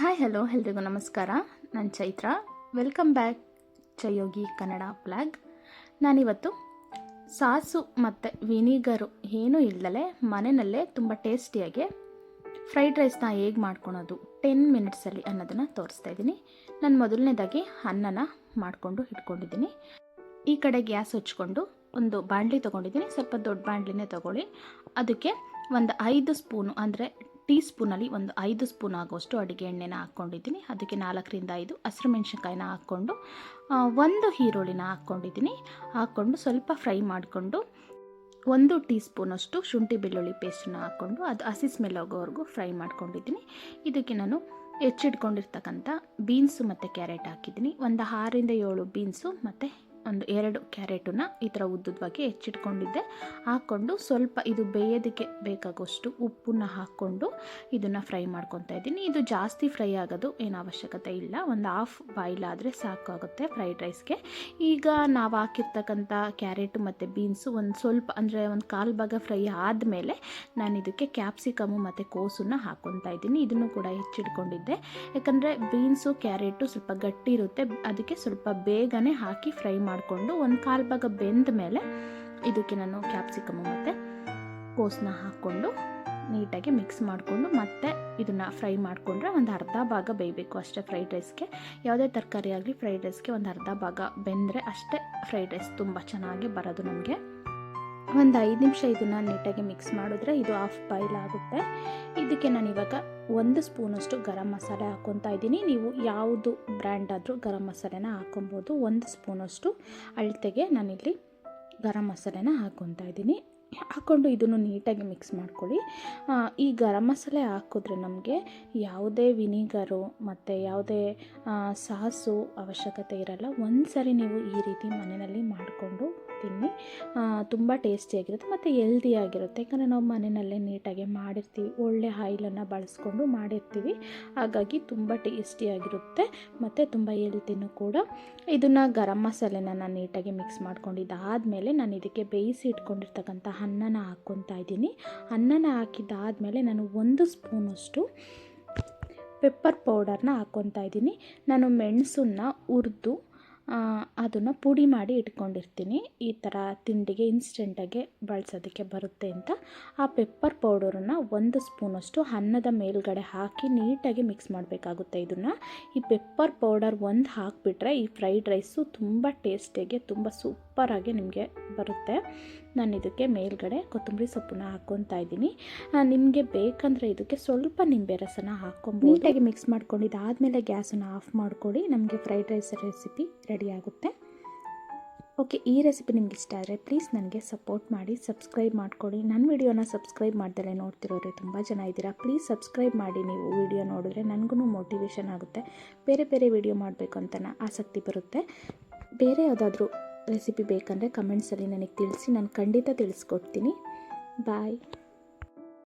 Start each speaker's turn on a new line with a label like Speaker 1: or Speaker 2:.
Speaker 1: Hi, hello, ಎಲ್ರಿಗೂ ನಮಸ್ಕಾರ. ನಾನು ಚೈತ್ರ. ವೆಲ್ಕಮ್ ಬ್ಯಾಕ್ ಚಯೋಗಿ ಕನ್ನಡ ಬ್ಲಾಗ್ ನಾನಿವತ್ತು ಸಾಸು ಮತ್ತು ವಿನಿಗರು ಏನೂ ಇಲ್ಲದಲೆ ಮನೆಯಲ್ಲೇ ತುಂಬ ಟೇಸ್ಟಿಯಾಗಿ ಫ್ರೈಡ್ ರೈಸ್ನ ಹೇಗೆ ಮಾಡ್ಕೊಳೋದು ಟೆನ್ ಮಿನಿಟ್ಸಲ್ಲಿ ಅನ್ನೋದನ್ನು ತೋರಿಸ್ತಾ ಇದ್ದೀನಿ ನಾನು ಮೊದಲನೇದಾಗಿ ಅನ್ನನ ಮಾಡಿಕೊಂಡು ಇಟ್ಕೊಂಡಿದ್ದೀನಿ ಈ ಕಡೆ ಗ್ಯಾಸ್ ಹಚ್ಕೊಂಡು ಒಂದು ಬಾಣಲಿ ತೊಗೊಂಡಿದ್ದೀನಿ ಸ್ವಲ್ಪ ದೊಡ್ಡ ಬಾಣಲಿನೇ ತೊಗೊಳ್ಳಿ. ಅದಕ್ಕೆ ಒಂದು ಐದು ಸ್ಪೂನು ಅಂದರೆ ಟೀ ಸ್ಪೂನಲ್ಲಿ ಒಂದು ಐದು ಸ್ಪೂನ್ ಆಗುವಷ್ಟು ಅಡುಗೆ ಎಣ್ಣೆನ ಹಾಕ್ಕೊಂಡಿದ್ದೀನಿ. ಅದಕ್ಕೆ ನಾಲ್ಕರಿಂದ ಐದು ಹಸಿರು ಮೆಣಸಿನ್ಕಾಯಿನ ಹಾಕ್ಕೊಂಡು ಒಂದು ಈರುಳ್ಳಿನ ಹಾಕ್ಕೊಂಡಿದ್ದೀನಿ. ಹಾಕ್ಕೊಂಡು ಸ್ವಲ್ಪ ಫ್ರೈ ಮಾಡಿಕೊಂಡು, ಒಂದು ಟೀ ಸ್ಪೂನಷ್ಟು ಶುಂಠಿ ಬೆಳ್ಳುಳ್ಳಿ ಪೇಸ್ಟನ್ನು ಹಾಕ್ಕೊಂಡು ಅದು ಹಸಿ ಸ್ಮೆಲ್ ಹೋಗೋವರೆಗೂ ಫ್ರೈ ಮಾಡ್ಕೊಂಡಿದ್ದೀನಿ. ಇದಕ್ಕೆ ನಾನು ಹೆಚ್ಚಿಟ್ಕೊಂಡಿರ್ತಕ್ಕಂಥ ಬೀನ್ಸು ಮತ್ತು ಕ್ಯಾರೆಟ್ ಹಾಕಿದ್ದೀನಿ. ಒಂದು ಆರರಿಂದ ಏಳು ಬೀನ್ಸು ಮತ್ತು ಒಂದು ಎರಡು ಕ್ಯಾರೆಟನ್ನು ಈ ಥರ ಉದ್ದವಾಗಿ ಹೆಚ್ಚಿಟ್ಕೊಂಡಿದ್ದೆ. ಹಾಕ್ಕೊಂಡು ಸ್ವಲ್ಪ ಇದು ಬೇಯೋದಕ್ಕೆ ಬೇಕಾಗುವಷ್ಟು ಉಪ್ಪನ್ನ ಹಾಕ್ಕೊಂಡು ಇದನ್ನು ಫ್ರೈ ಮಾಡ್ಕೊತಾ ಇದ್ದೀನಿ. ಇದು ಜಾಸ್ತಿ ಫ್ರೈ ಆಗೋದು ಏನು ಅವಶ್ಯಕತೆ ಇಲ್ಲ. ಒಂದು ಹಾಫ್ ಬಾಯ್ಲ್ ಆದರೆ ಸಾಕಾಗುತ್ತೆ ಫ್ರೈಡ್ ರೈಸ್ಗೆ. ಈಗ ನಾವು ಹಾಕಿರ್ತಕ್ಕಂಥ ಕ್ಯಾರೆಟು ಮತ್ತು ಬೀನ್ಸು ಒಂದು ಸ್ವಲ್ಪ ಅಂದರೆ ಒಂದು ಕಾಲು ಭಾಗ ಫ್ರೈ ಆದಮೇಲೆ ನಾನು ಇದಕ್ಕೆ ಕ್ಯಾಪ್ಸಿಕಮು ಮತ್ತು ಕೋಸನ್ನು ಹಾಕ್ಕೊತಾ ಇದ್ದೀನಿ. ಇದನ್ನು ಕೂಡ ಹೆಚ್ಚಿಟ್ಕೊಂಡಿದ್ದೆ. ಯಾಕಂದರೆ ಬೀನ್ಸು ಕ್ಯಾರೆಟು ಸ್ವಲ್ಪ ಗಟ್ಟಿ ಇರುತ್ತೆ ಅದಕ್ಕೆ ಸ್ವಲ್ಪ ಬೇಗನೆ ಹಾಕಿ ಫ್ರೈ ಮಾಡಿಕೊಂಡು ಒಂದು ಕಾಲು ಭಾಗ ಬೆಂದ ಮೇಲೆ ಇದಕ್ಕೆ ನಾನು ಕ್ಯಾಪ್ಸಿಕಮ್ ಮತ್ತು ಕೋಸನ್ನ ಹಾಕ್ಕೊಂಡು ನೀಟಾಗಿ ಮಿಕ್ಸ್ ಮಾಡಿಕೊಂಡು ಮತ್ತೆ ಇದನ್ನು ಫ್ರೈ ಮಾಡಿಕೊಂಡ್ರೆ ಒಂದು ಅರ್ಧ ಭಾಗ ಬೇಯಬೇಕು ಅಷ್ಟೇ ಫ್ರೈಡ್ ರೈಸ್ಗೆ ಯಾವುದೇ ತರಕಾರಿ ಆಗಲಿ ಫ್ರೈಡ್ ರೈಸ್ಗೆ ಒಂದು ಅರ್ಧ ಭಾಗ ಬೆಂದರೆ ಅಷ್ಟೇ ಫ್ರೈಡ್ ರೈಸ್ ತುಂಬ ಚೆನ್ನಾಗಿ ಬರೋದು ನಮಗೆ. ಒಂದು ಐದು ನಿಮಿಷ ಇದನ್ನು ನೀಟಾಗಿ ಮಿಕ್ಸ್ ಮಾಡಿದ್ರೆ ಇದು ಹಾಫ್ ಬಾಯ್ಲ್ ಆಗುತ್ತೆ. ಇದಕ್ಕೆ ನಾನು ಇವಾಗ ಒಂದು ಸ್ಪೂನಷ್ಟು ಗರಂ ಮಸಾಲೆ ಹಾಕ್ಕೊತಾ ಇದ್ದೀನಿ. ನೀವು ಯಾವುದು ಬ್ರ್ಯಾಂಡ್ ಆದರೂ ಗರಂ ಮಸಾಲೆನ ಹಾಕ್ಕೊಬೋದು ಒಂದು ಸ್ಪೂನಷ್ಟು ಅಳತೆಗೆ ನಾನಿಲ್ಲಿ ಗರಂ ಮಸಾಲೆನ ಹಾಕ್ಕೊತಾ ಇದ್ದೀನಿ. ಹಾಕ್ಕೊಂಡು ಇದನ್ನು ನೀಟಾಗಿ ಮಿಕ್ಸ್ ಮಾಡ್ಕೊಳ್ಳಿ. ಈ ಗರಂ ಮಸಾಲೆ ಹಾಕಿದ್ರೆ ನಮಗೆ ಯಾವುದೇ ವಿನಿಗರು ಮತ್ತು ಯಾವುದೇ ಸಾಸು ಅವಶ್ಯಕತೆ ಇರಲ್ಲ. ಒಂದು ಸರಿ ನೀವು ಈ ರೀತಿ ಮನೆಯಲ್ಲಿ ಮಾಡಿಕೊಂಡು ತಿನ್ನಿ. ತುಂಬ ಟೇಸ್ಟಿಯಾಗಿರುತ್ತೆ ಮತ್ತು ಹೆಲ್ದಿಯಾಗಿರುತ್ತೆ ಯಾಕಂದರೆ ನಾವು ಮನೆಯಲ್ಲೇ ನೀಟಾಗಿ ಮಾಡಿರ್ತೀವಿ. ಒಳ್ಳೆ ಆಯಿಲನ್ನು ಬಳಸ್ಕೊಂಡು ಮಾಡಿರ್ತೀವಿ. ಹಾಗಾಗಿ ತುಂಬ ಟೇಸ್ಟಿಯಾಗಿರುತ್ತೆ ಮತ್ತು ತುಂಬ ಹೆಲ್ತಿನೂ ಕೂಡ. ಇದನ್ನು ಗರಂ ಮಸಾಲೆನ ನಾನು ನೀಟಾಗಿ ಮಿಕ್ಸ್ ಮಾಡ್ಕೊಂಡಿದ್ದಾದಮೇಲೆ ನಾನು ಇದಕ್ಕೆ ಬೇಯಿಸಿ ಇಟ್ಕೊಂಡಿರ್ತಕ್ಕಂಥ ಅನ್ನನ ಹಾಕ್ಕೊತಾ ಇದ್ದೀನಿ. ಅನ್ನನ ಹಾಕಿದ್ದಾದಮೇಲೆ ನಾನು ಒಂದು ಸ್ಪೂನಷ್ಟು ಪೆಪ್ಪರ್ ಪೌಡರ್ನ ಹಾಕ್ಕೊತಾ ಇದ್ದೀನಿ. ನಾನು ಮೆಣಸನ್ನ ಹುರಿದು ಅದನ್ನು ಪುಡಿ ಮಾಡಿ ಇಟ್ಕೊಂಡಿರ್ತೀನಿ. ಈ ಥರ ತಿಂಡಿಗೆ ಇನ್ಸ್ಟೆಂಟಾಗಿ ಬಳಸೋದಕ್ಕೆ ಬರುತ್ತೆ ಅಂತ. ಆ ಪೆಪ್ಪರ್ ಪೌಡರನ್ನು ಒಂದು ಸ್ಪೂನಷ್ಟು ಅನ್ನದ ಮೇಲ್ಗಡೆ ಹಾಕಿ ನೀಟಾಗಿ ಮಿಕ್ಸ್ ಮಾಡಬೇಕಾಗುತ್ತೆ ಇದನ್ನು. ಈ ಪೆಪ್ಪರ್ ಪೌಡರ್ ಒಂದು ಹಾಕಿಬಿಟ್ರೆ ಈ ಫ್ರೈಡ್ ರೈಸು ತುಂಬ ಟೇಸ್ಟಿಗೆ ತುಂಬ ಸೂಪರಾಗಿ ನಿಮಗೆ ಬರುತ್ತೆ. ನಾನು ಇದಕ್ಕೆ ಮೇಲ್ಗಡೆ ಕೊತ್ತಂಬರಿ ಸೊಪ್ಪನ್ನ ಹಾಕ್ಕೊತಾ ಇದ್ದೀನಿ. ನಿಮಗೆ ಬೇಕಂದರೆ ಇದಕ್ಕೆ ಸ್ವಲ್ಪ ನಿಂಬೆ ರಸನ ಹಾಕ್ಕೊಂಡು ನೀಟಾಗಿ ಮಿಕ್ಸ್ ಮಾಡ್ಕೊಂಡಿದ್ದಾದಮೇಲೆ ಗ್ಯಾಸನ್ನು ಆಫ್ ಮಾಡ್ಕೊಳ್ಳಿ ನಮಗೆ ಫ್ರೈಡ್ ರೈಸ್ ರೆಸಿಪಿ ರೆಡಿ ಆಗುತ್ತೆ. ಓಕೆ ಈ ರೆಸಿಪಿ ನಿಮ್ಗೆ ಇಷ್ಟ ಆದರೆ ಪ್ಲೀಸ್ ನನಗೆ ಸಪೋರ್ಟ್ ಮಾಡಿ ಸಬ್ಸ್ಕ್ರೈಬ್ ಮಾಡ್ಕೊಳ್ಳಿ ನನ್ನ ವಿಡಿಯೋನ ಸಬ್ಸ್ಕ್ರೈಬ್ ಮಾಡ್ದಲೇ ನೋಡ್ತಿರೋರು ತುಂಬ ಜನ ಇದ್ದೀರಾ ಪ್ಲೀಸ್ ಸಬ್ಸ್ಕ್ರೈಬ್ ಮಾಡಿ. ನೀವು ವಿಡಿಯೋ ನೋಡಿದ್ರೆ ನನಗೂ ಮೋಟಿವೇಶನ್ ಆಗುತ್ತೆ. ಬೇರೆ ಬೇರೆ ವಿಡಿಯೋ ಮಾಡಬೇಕು ಅಂತ ಆಸಕ್ತಿ ಬರುತ್ತೆ. ಬೇರೆ ಯಾವುದಾದ್ರೂ ರೆಸಿಪಿ ಬೇಕಂದರೆ ಕಮೆಂಟ್ಸಲ್ಲಿ ನನಗೆ ತಿಳಿಸಿ ನಾನು ಖಂಡಿತ ತಿಳಿಸ್ಕೊಡ್ತೀನಿ. ಬಾಯ್.